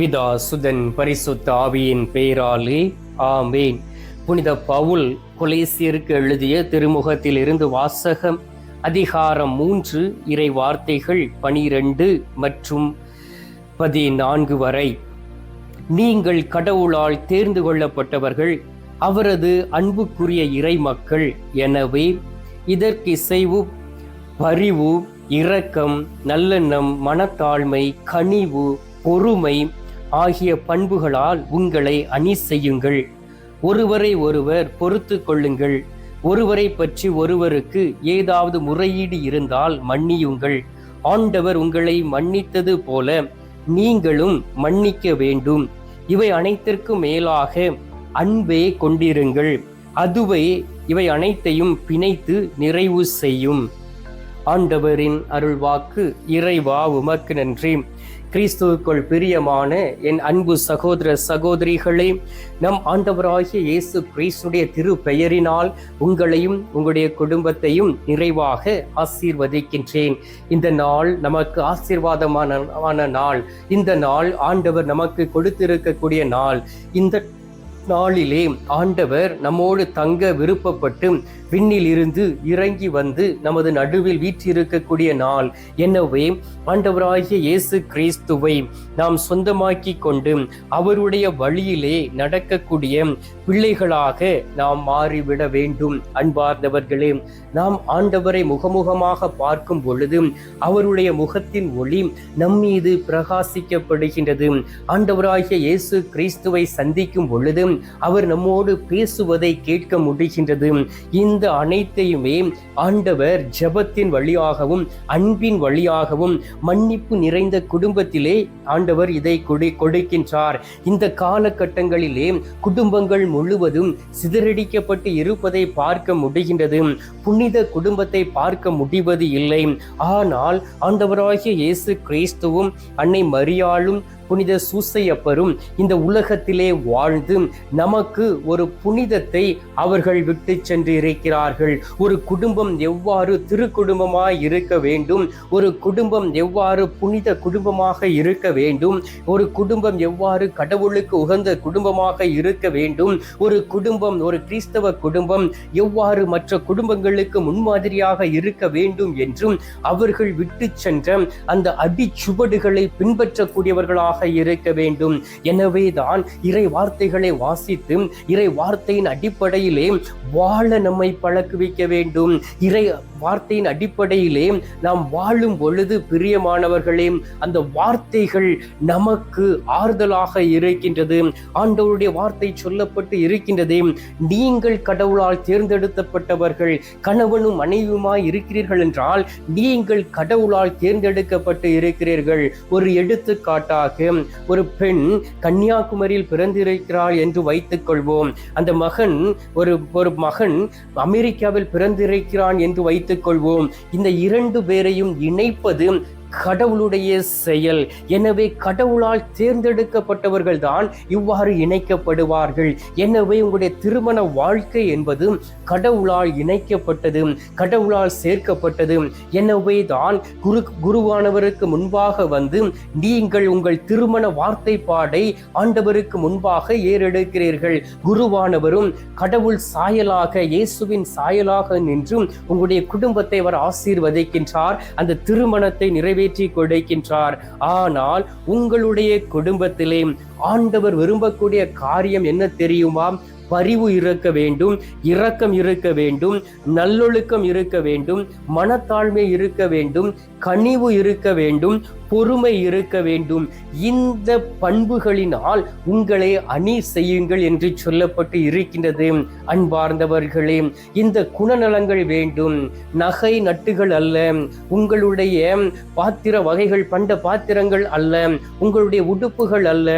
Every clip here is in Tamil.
பிதா சுதன் பரிசுத்த ஆவியின் பெயராலே ஆமேன். புனித பவுல் கொலேசியருக்கு எழுதிய திருமுகத்தில் இருந்து வாசகம் அதிகாரம் மூன்று இறை வார்த்தைகள் பனிரெண்டு மற்றும் பதினான்கு வரை. நீங்கள் கடவுளால் தேர்ந்து கொள்ளப்பட்டவர்கள் அவரது அன்புக்குரிய இறை மக்கள். எனவே இதற்கிசைவு பரிவு இரக்கம் நல்லெண்ணம் மனத்தாழ்மை கனிவு பொறுமை ஆகிய பண்புகளால் உங்களை அணி செய்யுங்கள். ஒருவரை ஒருவர் பொறுத்து கொள்ளுங்கள். ஒருவரை பற்றி ஒருவருக்கு ஏதாவது முறையீடு இருந்தால் மன்னியுங்கள். ஆண்டவர் உங்களை மன்னித்தது போல நீங்களும் மன்னிக்க வேண்டும். இவை அனைத்திற்கும் மேலாக அன்பே கொண்டிருங்கள். அதுவே இவை அனைத்தையும் பிணைத்து நிறைவு செய்யும். ஆண்டவரின் அருள்வாக்கு இறைவா உமக்கு நன்றி. கிறிஸ்துவுக்குள் பிரியமான என் அன்பு சகோதர சகோதரிகளே நம் ஆண்டவராகிய இயேசு கிறிஸ்துடைய திரு பெயரினால் உங்களையும் உங்களுடைய குடும்பத்தையும் நிறைவாக ஆசீர்வதிக்கின்றேன். இந்த நாள் நமக்கு ஆசீர்வாதமான நாள். இந்த நாள் ஆண்டவர் நமக்கு கொடுத்திருக்கக்கூடிய நாள். இந்த நாளிலே ஆண்டவர் நம்மோடு தங்க விருப்பப்பட்டு விண்ணில் இருந்து இறங்கி வந்து நமது நடுவில் வீற்றிருக்கக்கூடிய நாள் எனவே ஆண்டவராகிய இயேசு கிறிஸ்துவை நாம் சொந்தமாக்கி கொண்டு அவருடைய வழியிலே நடக்கக்கூடிய பிள்ளைகளாக நாம் மாறிவிட வேண்டும். அன்பார்ந்தவர்களே நாம் ஆண்டவரை முகமுகமாக பார்க்கும் பொழுது அவருடைய முகத்தின் ஒளி நம் மீது பிரகாசிக்கப்படுகின்றது. ஆண்டவராகிய இயேசு கிறிஸ்துவை சந்திக்கும் பொழுது அவர் நம்மோடு பேசுவதை கேட்க முடிகின்றது. இந்த அனைத்தையுமே ஆண்டவர் ஜெபத்தின் வழியாகவும் அன்பின் வழியாகவும் மன்னிப்பு நிறைந்த குடும்பத்திலே ஆண்டவர் இதை கொடு கொடுக்கின்றார். இந்த காலகட்டங்களிலே குடும்பங்கள் முழுவதும் சிதறடிக்கப்பட்டு இருப்பதை பார்க்க முடிகின்றது. புனித குடும்பத்தை பார்க்க முடிவது இல்லை. ஆனால் ஆண்டவராகிய இயேசு கிறிஸ்துவும் அன்னை மரியாளும் புனித சூசையப்பரும் இந்த உலகத்திலே வாழ்ந்து நமக்கு ஒரு புனிதத்தை அவர்கள் விட்டு சென்று இருக்கிறார்கள். ஒரு குடும்பம் எவ்வாறு திருக்குடும்பமாய் இருக்க வேண்டும்? ஒரு குடும்பம் எவ்வாறு புனித குடும்பமாக இருக்க வேண்டும்? ஒரு குடும்பம் எவ்வாறு கடவுளுக்கு உகந்த குடும்பமாக இருக்க வேண்டும்? ஒரு குடும்பம் ஒரு கிறிஸ்தவ குடும்பம் எவ்வாறு மற்ற குடும்பங்களுக்கு முன்மாதிரியாக இருக்க வேண்டும் என்றும் அவர்கள் விட்டு சென்ற அந்த அடிச்சுவடுகளை பின்பற்றக்கூடியவர்களாக இருக்க வேண்டும். எனவே தான் இறை வார்த்தைகளை வாசித்து இறை வார்த்தையின் அடிப்படையிலே வாழ நம்மை பழக்குவிக்க வேண்டும். இறை வார்த்தையின் அடிப்படையிலே நாம் வாழும் பொழுது பிரியமானவர்களே அந்த வார்த்தைகள் நமக்கு ஆறுதலாக இருக்கின்றது. ஆண்டவருடைய வார்த்தை சொல்லப்பட்டு இருக்கின்றது நீங்கள் கடவுளால் தேர்ந்தெடுக்கப்பட்டவர்கள் கணவனும் மனைவியுமாய் இருக்கிறீர்கள் என்றால் நீங்கள் கடவுளால் தேர்ந்தெடுக்கப்பட்டு இருக்கிறீர்கள். ஒரு எடுத்துக்காட்டாக ஒரு பெண் கன்னியாகுமரியில் பிறந்திருக்கிறாள் என்று வைத்துக் கொள்வோம். அந்த மகன் ஒரு ஒரு மகன் அமெரிக்காவில் பிறந்திருக்கிறான் என்று வைத்துக் கொள்வோம். இந்த இரண்டு பேரையும் இணைப்பது கடவுளுடைய செயல். எனவே கடவுளால் தேர்ந்தெடுக்கப்பட்டவர்கள் தான் இவ்வாறு இணைக்கப்படுவார்கள். எனவே உங்களுடைய திருமண வாழ்க்கை என்பது கடவுளால் இணைக்கப்பட்டது கடவுளால் சேர்க்கப்பட்டது. எனவே தான் குரு குருவானவருக்கு முன்பாக வந்து நீங்கள் உங்கள் திருமண வார்த்தை பாடை ஆண்டவருக்கு முன்பாக ஏறெடுக்கிறீர்கள். குருவானவரும் கடவுள் சாயலாக இயேசுவின் சாயலாக நின்றும் உங்களுடைய குடும்பத்தை அவர் ஆசீர்வதிக்கின்றார். அந்த திருமணத்தை நிறைவேற்றி கொடுக்கின்றார். ஆனால் உங்களுடைய குடும்பத்திலே ஆண்டவர் விரும்பக்கூடிய காரியம் என்ன தெரியுமா? பரிவு இருக்க வேண்டும் இரக்கம் இருக்க வேண்டும் நல்லொழுக்கம் இருக்க வேண்டும் மனத்தாழ்மை இருக்க வேண்டும் கனிவு இருக்க வேண்டும் பொறுமை இருக்க வேண்டும். இந்த பண்புகளினால் உங்களை அணி செய்யுங்கள் என்று சொல்லப்பட்டு இருக்கின்றது. அன்பார்ந்தவர்களே இந்த குணநலங்கள் வேண்டும். நகை நட்டுகள் அல்ல. உங்களுடைய பாத்திர வகைகள் பண்ட பாத்திரங்கள் அல்ல. உங்களுடைய உடுப்புகள் அல்ல.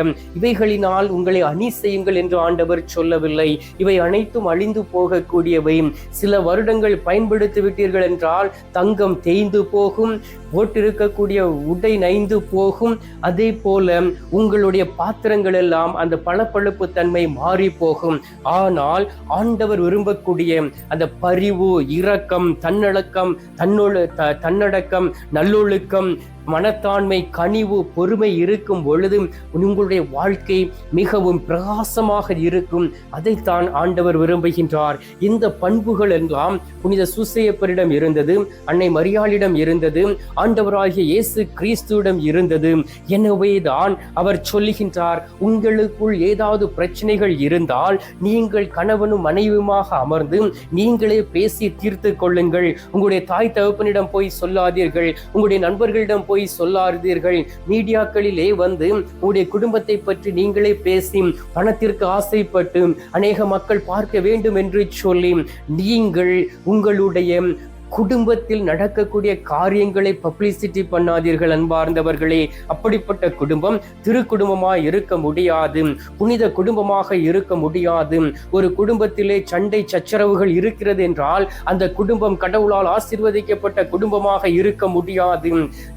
இவைகளினால் உங்களை அணி செய்யுங்கள் என்று ஆண்டவர் சொல்லவில்லை. இவை அனைத்தும் அழிந்து போகக்கூடியவை. சில வருடங்கள் பயன்படுத்தி விட்டீர்கள் என்றால் தங்கம் தேய்ந்து போகும். போட்டிருக்கக்கூடிய உடை நைந்து போகும். அதே போல உங்களுடைய பாத்திரங்கள் எல்லாம் அந்த பளபளப்பு தன்மை மாறி போகும். ஆனால் ஆண்டவர் விரும்பக்கூடிய அந்த பரிவு இரக்கம் தன்னடக்கம் தன்னொழு த- தன்னடக்கம் நல்லொழுக்கம் மனத்தாண்மை கனிவு பொறுமை இருக்கும் பொழுது உங்களுடைய வாழ்க்கை மிகவும் பிரகாசமாக இருக்கும். அதைத்தான் ஆண்டவர் விரும்புகின்றார். இந்த பண்புகள் எல்லாம் புனித சுசையப்பரிடம் இருந்தது அன்னை மரியாளிடம் இருந்தது ஆண்டவராகிய இயேசு கிறிஸ்துவிடம் இருந்தது. எனவே தான் அவர் சொல்லுகின்றார் உங்களுக்குள் ஏதாவது பிரச்சனைகள் இருந்தால் நீங்கள் கணவனும் மனைவியுமாக அமர்ந்து நீங்களே பேசி தீர்த்து கொள்ளுங்கள். உங்களுடைய தாய் தகப்பனிடம் போய் சொல்லாதீர்கள். உங்களுடைய நண்பர்களிடம் போய் சொல்லாதீர்கள் மீடியாக்களிலே வந்து உங்களுடைய குடும்பத்தை பற்றி நீங்களே பேசி பணத்திற்கு ஆசைப்பட்டு அநேக மக்கள் பார்க்க வேண்டும் என்று சொல்லி நீங்கள் உங்களுடைய குடும்பத்தில் நடக்கக்கூடிய காரியங்களை பப்ளிசிட்டி பண்ணாதீர்கள் அன்பார்ந்தவர்களே. அப்படிப்பட்ட குடும்பம் திரு குடும்பமாக இருக்க முடியாது. புனித குடும்பமாக இருக்க முடியாது. ஒரு குடும்பத்திலே சண்டை சச்சரவுகள் இருக்கிறது என்றால் அந்த குடும்பம் கடவுளால் ஆசீர்வதிக்கப்பட்ட குடும்பமாக இருக்க முடியாது.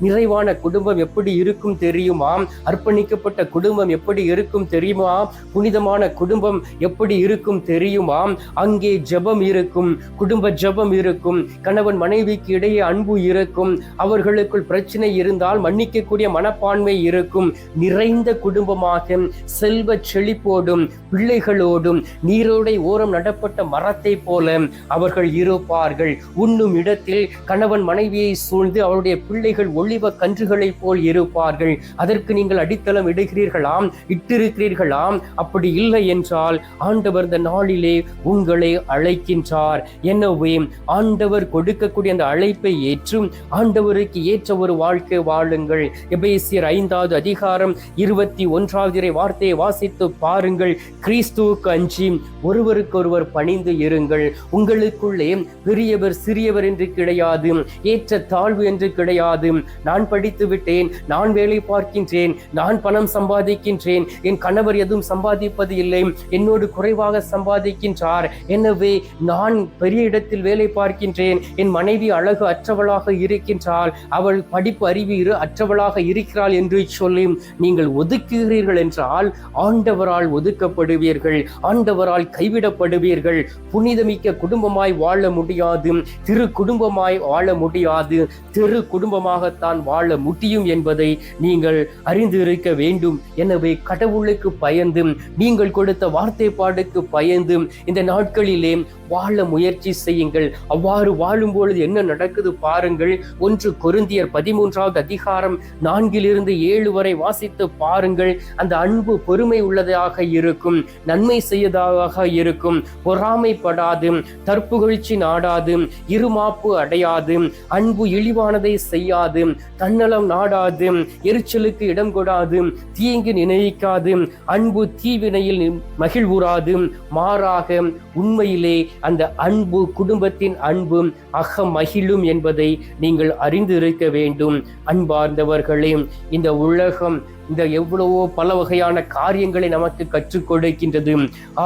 நிறைவான குடும்பம் எப்படி இருக்கும் தெரியுமா? அர்ப்பணிக்கப்பட்ட குடும்பம் எப்படி இருக்கும் தெரியுமா? புனிதமான குடும்பம் எப்படி இருக்கும் தெரியுமா? அங்கே ஜெபம் இருக்கும் குடும்ப ஜெபம் இருக்கும் கணவன் கணவன் மனைவிக்கு இடையே அன்பு இருக்கும். அவர்களுக்குள் பிரச்சனை இருந்தால் மன்னிக்கக்கூடிய மனப்பான்மை இருக்கும். நிறைந்த குடும்பமாக செல்வ செழிப்போடும் பிள்ளைகளோடும் நீரோடை ஓரம் நடப்பட்ட மரத்தை போல அவர்கள் இருப்பார்கள். உண்ணும் இடத்தில் கணவன் மனைவியை சூழ்ந்து அவருடைய பிள்ளைகள் ஒளிவ கன்றுகளைப் போல் இருப்பார்கள். அதற்கு நீங்கள் அடித்தளம் இடுகிறீர்களாம் இட்டிருக்கிறீர்களாம். அப்படி இல்லை என்றால் ஆண்டவர் இந்த நாளிலே உங்களை அழைக்கின்றார். எனவே ஆண்டவர் கொடு இருக்கக்கூடிய அந்த அழைப்பை ஏற்றும் ஆண்டவருக்கு ஏற்ற ஒரு வாழ்க்கை வாழுங்கள். எபேசியர் ஐந்தாவது அதிகாரம் இருபத்தி ஒன்றாவது வார்த்தையை வாசித்து பாருங்கள். கிறிஸ்துவுக்கு அஞ்சி ஒருவருக்கொருவர் பணிந்து இருங்கள். உங்களுக்குள்ளே பெரியவர் சிறியவர் என்று கிடையாது ஏற்ற தாழ்வு என்று கிடையாது. நான் படித்து விட்டேன் நான் வேலை பார்க்கின்றேன் நான் பணம் சம்பாதிக்கின்றேன் என் கணவர் எதுவும் சம்பாதிப்பது இல்லை என்னோடு குறைவாக சம்பாதிக்கின்றார். எனவே நான் பெரிய இடத்தில் வேலை பார்க்கின்றேன் என் மனைவி அழகு அற்றவளாக இருக்கின்றாள். அவள் படிப்பு அறிவு இரு அற்றவளாக இருக்கிறாள் என்று சொல்லி நீங்கள் ஒதுக்குகிறீர்கள் என்றால் ஆண்டவரால் ஒதுக்கப்படுவீர்கள். ஆண்டவரால் கைவிடப்படுவீர்கள். புனிதமிக்க குடும்பமாய் வாழ முடியாது. திரு குடும்பமாய் வாழ முடியாது. திரு குடும்பமாகத்தான் வாழ முடியும் என்பதை நீங்கள் அறிந்திருக்க வேண்டும். எனவே கடவுளுக்கு பயந்து நீங்கள் கொடுத்த வார்த்தை பாடுக்கு பயந்து இந்த நாட்களிலே வாழ முயற்சி செய்யுங்கள். அவ்வாறு வாழும் பொழுது என்ன நடக்குது பாருங்கள். ஒன்று கொருந்தியர் பதிமூன்றாவது அதிகாரம் நான்கிலிருந்து ஏழு வரை வாசித்து பாருங்கள். அந்த அன்பு பொறுமை உள்ளதாக இருக்கும் நன்மை செய்யதாக இருக்கும் பொறாமைப்படாது தற்புகழ்ச்சி நாடாது இருமாப்பு அடையாது அன்பு இழிவானதை செய்யாது தன்னலம் நாடாது எரிச்சலுக்கு இடம் கொடாது தீங்கு நினைக்காது அன்பு தீவினையில் மகிழ்வுறாது மாறாக உண்மையிலே அந்த அன்பு குடும்பத்தின் அன்பு அகம் மகிழும் என்பதை நீங்கள் அறிந்திருக்க வேண்டும். அன்பார்ந்தவர்களே இந்த உலகம் இந்த எவ்வளவோ பல வகையான காரியங்களை நமக்கு கற்றுக் கொடுக்கின்றது.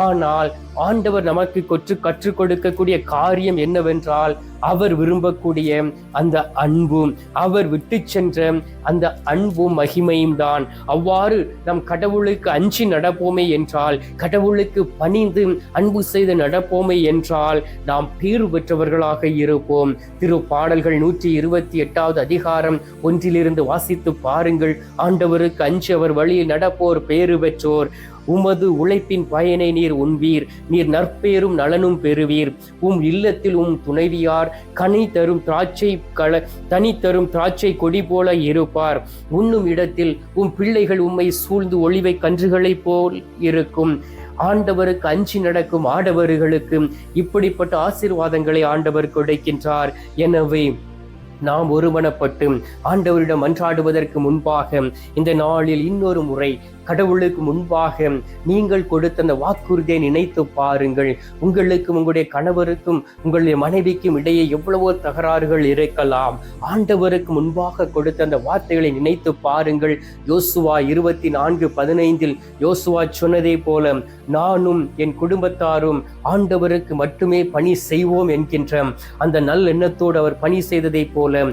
ஆனால் ஆண்டவர் நமக்கு கொற்று கற்றுக் கொடுக்கக்கூடிய காரியம் என்னவென்றால் அவர் விரும்பக்கூடிய அந்த அன்பும் அவர் விட்டு சென்ற அந்த அன்பும் மகிமையும் தான். அவ்வாறு நம் கடவுளுக்கு அஞ்சி நடப்போமே என்றால் கடவுளுக்கு பணிந்து அன்பு செய்து நடப்போமே என்றால் நாம் பேறு பெற்றவர்களாக இருப்போம். திரு பாடல்கள் நூற்றி இருபத்தி எட்டாவது அதிகாரம் ஒன்றிலிருந்து வாசித்து பாருங்கள். ஆண்டவருக்கு அஞ்சவர் வழியில் நடப்போர் பேறு பெற்றோர். உமது உழைப்பின் பயனை நீர் உண்பீர். நீர் நற்பேரும் நலனும் பெறுவீர். உம் இல்லத்தில் உம் துணைவியார். கனி தரும் திராட்சை கல தனி தரும் திராட்சை கொடி போல இருப்பார். உண்ணும் இடத்தில் உம் பிள்ளைகள் உம்மை சூழ்ந்து ஒளிவை கன்றுகளைப் போல் இருக்கும். ஆண்டவருக்கு அஞ்சி நடக்கும் ஆடவர்களுக்கும் இப்படிப்பட்ட ஆசீர்வாதங்களை ஆண்டவர் கொடுக்கின்றார். எனவே நாம் ஒருமனப்பட்டு ஆண்டவரிடம் அன்றாடுவதற்கு முன்பாக இந்த நாளில் இன்னொரு முறை கடவுளுக்கு முன்பாக நீங்கள் கொடுத்த அந்த வாக்குறுதியை நினைத்து பாருங்கள். உங்களுக்கும் உங்களுடைய கணவருக்கும் உங்களுடைய மனைவிக்கும் இடையே எவ்வளவோ தகராறுகள் இருக்கலாம். ஆண்டவருக்கு முன்பாக கொடுத்த அந்த வார்த்தைகளை நினைத்து பாருங்கள். யோசுவா இருபத்தி நான்கு பதினைந்தில் யோசுவா சொன்னதை போல நானும் என் குடும்பத்தாரும் ஆண்டவருக்கு மட்டுமே பணி செய்வோம் என்கின்ற அந்த நல்ல எண்ணத்தோடு அவர் பணி செய்ததை போல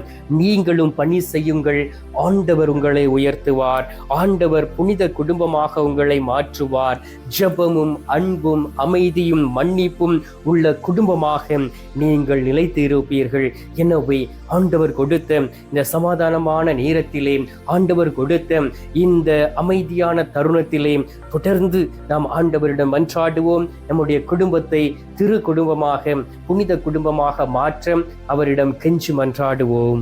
நீங்களும் பணி செய்யுங்கள். ஆண்டவர் உங்களை உயர்த்துவார். ஆண்டவர் புனித குடும்ப குடும்பமாக உங்களை மாற்றுவார். ஜெபமும் அன்பும் அமைதியும் மன்னிப்பும் உள்ள குடும்பமாக நீங்கள் நிலைத்து இருப்பீர்கள் எனவே ஆண்டவர் கொடுத்த இந்த சமாதானமான நேரத்திலே ஆண்டவர் கொடுத்த இந்த அமைதியான தருணத்திலே தொடர்ந்து நாம் ஆண்டவரிடம் மன்றாடுவோம். நம்முடைய குடும்பத்தை திரு குடும்பமாக புனித குடும்பமாக மாற்ற அவரிடம் கெஞ்சி மன்றாடுவோம்.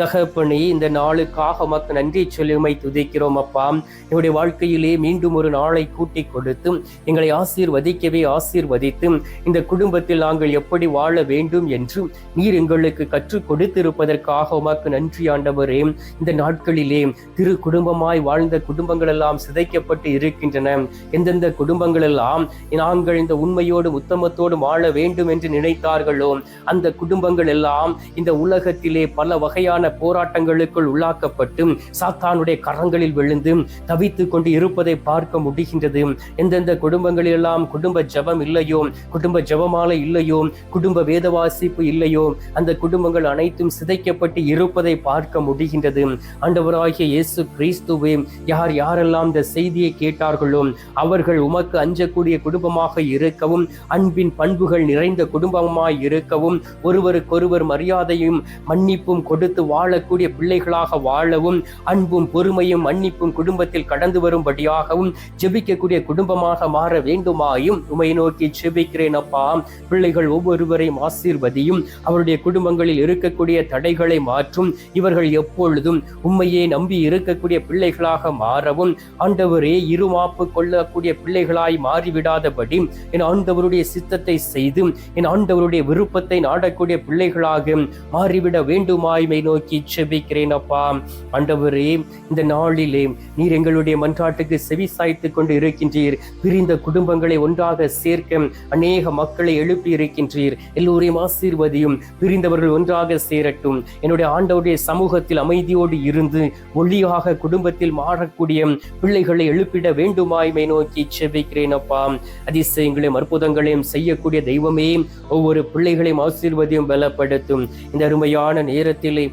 தகப்பனே இந்த நாளுக்காக மக்கள் நன்றி சொல்லுமை துதிக்கிறோம் அப்பா. என்னுடைய வாழ்க்கையிலே மீண்டும் ஒரு நாளை கூட்டி கொடுத்து எங்களை ஆசீர்வதிக்கவே ஆசீர்வதித்து இந்த குடும்பத்தில் நாங்கள் எப்படி வாழ வேண்டும் என்று நீர் எங்களுக்கு கற்றுக் கொடுத்திருப்பதற்காக உமக்கு நன்றி ஆண்டவரே. இந்த நாட்களிலே திரு குடும்பமாய் வாழ்ந்த குடும்பங்கள் எல்லாம் சிதைக்கப்பட்டு இருக்கின்றன. எந்தெந்த குடும்பங்கள் எல்லாம் நாங்கள் இந்த உண்மையோடு உத்தமத்தோடு வாழ வேண்டும் என்று நினைத்தார்களோ அந்த குடும்பங்கள் எல்லாம் இந்த உலகத்திலே பல வகையான போராட்டங்களுக்குள் உள்ளாக்கப்பட்டு சாத்தானுடைய கரங்களில் விழுந்து தவித்து கொண்டு இருப்பதை பார்க்க முடிகின்றது. எந்தெந்த குடும்பங்களிலெல்லாம் குடும்ப ஜபம் இல்லையோ குடும்ப ஜபமாலை இல்லையோ குடும்ப வேத வாசிப்பு இல்லையோ அந்த குடும்பங்கள் அனைத்தும் சிதைக்கப்பட்டு இருப்பதை பார்க்க முடிகின்றது. ஆண்டவராகிய இயேசு கிறிஸ்துவே யார் யாரெல்லாம் இந்த செய்தியை கேட்டார்களோ அவர்கள் உமக்கு அஞ்சக்கூடிய குடும்பமாக இருக்கவும் அன்பின் பண்புகள் நிறைந்த குடும்பமாய் இருக்கவும் ஒருவருக்கொருவர் மரியாதையும் மன்னிப்பும் கொடுத்து வாழக்கூடிய பிள்ளைகளாக வாழவும் அன்பும் பொறுமையும் மன்னிப்பும் குடும்பத்தில் கடந்து வரும்படியாகவும் ஜெபிக்கக்கூடிய குடும்பமாக மாற வேண்டுமாயும் உமை நோக்கி ஜெபிக்கிறேன் அப்பா. பிள்ளைகள் ஒவ்வொருவரையும் ஆசீர்வதியும் அவருடைய குடும்பங்களில் இருக்கக்கூடிய தடைகளை மாற்றும். இவர்கள் எப்பொழுதும் உண்மையே நம்பி இருக்கக்கூடிய பிள்ளைகளாக மாறவும் ஆண்டவரே இருமாப்பு கொள்ளக்கூடிய பிள்ளைகளாய் மாறிவிடாதபடி என் ஆண்டவருடைய சித்தத்தை செய்து என் ஆண்டவருடைய விருப்பத்தை நாடக்கூடிய பிள்ளைகளாக மாறிவிட வேண்டுமாய்மை நோக்கி செபிக்கிறேன் அப்பா. ஆண்டவரே இந்த நாளிலே நீர் எங்களுடைய மன்றாட்டுக்கு செவி சாய்த்து கொண்டு இருக்கின்றீர். பிரிந்த குடும்பங்களை ஒன்றாக சேர்க்க அநேக மக்களை எழுப்பி இருக்கின்றீர். எல்லோரையும் ஆசீர்வதியும் பிரிந்தவர்கள் ஒன்றாக சேரட்டும். என்னுடைய ஆண்டவருடைய சமூகத்தில் அமைதியோடு இருந்து ஒளியாக குடும்பத்தில் மாறக்கூடிய பிள்ளைகளை எழுப்பிட வேண்டுமாய்மை நோக்கி செபிக்கிறேன் அப்பா. அதிசயங்களையும் அற்புதங்களையும் செய்யக்கூடிய தெய்வமே ஒவ்வொரு பிள்ளைகளையும் ஆசீர்வதியும் பலப்படுத்தும். இந்த அருமையான நேரத்திலே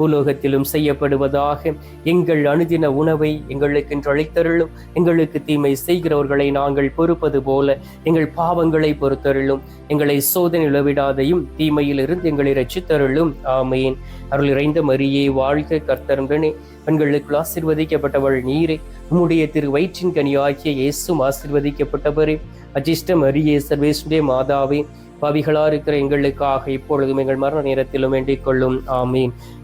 பூலோகத்திலும் செய்யப்படுவதாக எங்கள் அணுதின உணவை எங்களுக்கு அழைத்தருளும். எங்களுக்கு தீமை செய்கிறவர்களை நாங்கள் பொறுப்பது போல எங்கள் பாவங்களை பொறுத்தருளும். எங்களை சோதனை உளவிடாதையும் தீமையிலிருந்து எங்களை ரச்சித்தருளும் ஆமையின் அருள் இறைந்த மரியே வாழ்க கர்த்தருடனே பெண்களுக்கு ஆசிர்வதிக்கப்பட்டவள் நீரே. உம்முடைய திரு வயிற்றின் கனியாகிய இயேசும் ஆசிர்வதிக்கப்பட்டவரே. அஜிஷ்ட மரியே சர்வேஸ்வரே மாதாவே. பாவிகளா இருக்கிற எங்களுக்காக இப்பொழுதும் எங்கள் மரண நேரத்திலும் வேண்டிக் கொள்ளும். ஆமீன்.